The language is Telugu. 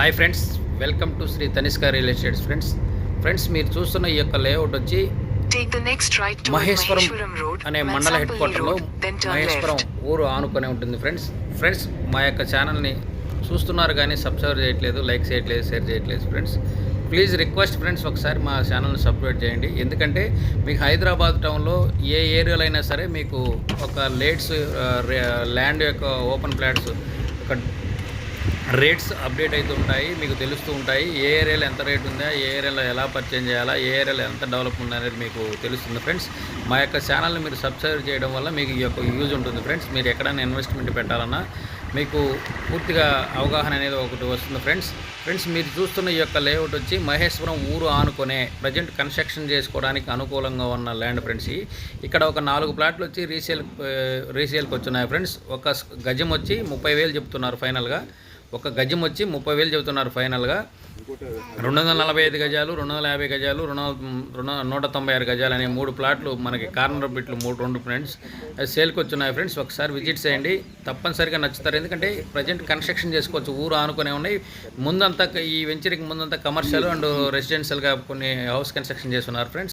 Hi friends welcome to Sri Tanishka real estates friends friends మీరు చూస్తున్న ఈ యొక్క లేఅవుట్ వచ్చి మహేశ్వరం అనే మండల హెడ్ క్వార్టర్లో మహేశ్వరం. ఊరు ఆనుకొని ఉంటుంది ఫ్రెండ్స్ ఫ్రెండ్స్ మా యొక్క ఛానల్ని చూస్తున్నారు కానీ సబ్స్క్రైబ్ చేయట్లేదు లైక్ చేయట్లేదు షేర్ చేయట్లేదు ఫ్రెండ్స్ ప్లీజ్ రిక్వెస్ట్ ఫ్రెండ్స్ ఒకసారి మా ఛానల్ని సబ్స్క్రైబ్ చేయండి. ఎందుకంటే మీకు హైదరాబాద్ టౌన్లో ఏ ఏరియాలో అయినా సరే మీకు ఒక లేట్స్ ల్యాండ్ యొక్క ఓపెన్ ఫ్లాట్స్ ఒక రేట్స్ అప్డేట్ అవుతూ ఉంటాయి మీకు తెలుస్తూ ఉంటాయి. ఏ ఏరియాలో ఎంత రేట్ ఉందా ఏ ఏరియాలో ఎలా పర్చేజ్ చేయాలా ఏ ఏరియాలో ఎంత డెవలప్ ఉందా అనేది మీకు తెలుస్తుంది ఫ్రెండ్స్ మా యొక్క ఛానల్ని మీరు సబ్స్క్రైబ్ చేయడం వల్ల మీకు ఈ యొక్క యూజ్ ఉంటుంది ఫ్రెండ్స్ మీరు ఎక్కడైనా ఇన్వెస్ట్మెంట్ పెట్టాలన్నా మీకు పూర్తిగా అవగాహన అనేది ఒకటి వస్తుంది ఫ్రెండ్స్ ఫ్రెండ్స్ మీరు చూస్తున్న ఈ యొక్క లేఅవుట్ వచ్చి మహేశ్వరం ఊరు ఆనుకునే ప్రజెంట్ కన్స్ట్రక్షన్ చేసుకోవడానికి అనుకూలంగా ఉన్న ల్యాండ్ ఫ్రెండ్స్ ఇక్కడ ఒక నాలుగు ప్లాట్లు వచ్చి రీసేల్ రీసేల్కి వచ్చున్నాయి ఫ్రెండ్స్ ఒక గజం వచ్చి ముప్పై వేలు చెప్తున్నారు ఫైనల్గా ఒక గజం వచ్చి ముప్పై వేలు చెబుతున్నారు ఫైనల్గా. రెండు వందల నలభై ఐదు గజాలు రెండు వందల యాభై గజాలు రెండు రెండు నూట తొంభై ఆరు గజాలు అనే మూడు ప్లాట్లు మనకి కార్నర్ బిట్లు మూడు రెండు ఫ్రెండ్స్. సేల్కి వచ్చున్నాయి ఫ్రెండ్స్. ఒకసారి విజిట్ చేయండి. తప్పనిసరిగా నచ్చుతారు. ఎందుకంటే ప్రజెంట్ కన్స్ట్రక్షన్ చేసుకోవచ్చు. ఊరు ఆనుకునే ఉన్నాయి. ముందంతా ఈ వెంచర్కి ముందంతా కమర్షియల్ అండ్ రెసిడెన్షియల్గా కొన్ని హౌస్ కన్స్ట్రక్షన్ చేస్తున్నారు ఫ్రెండ్స్.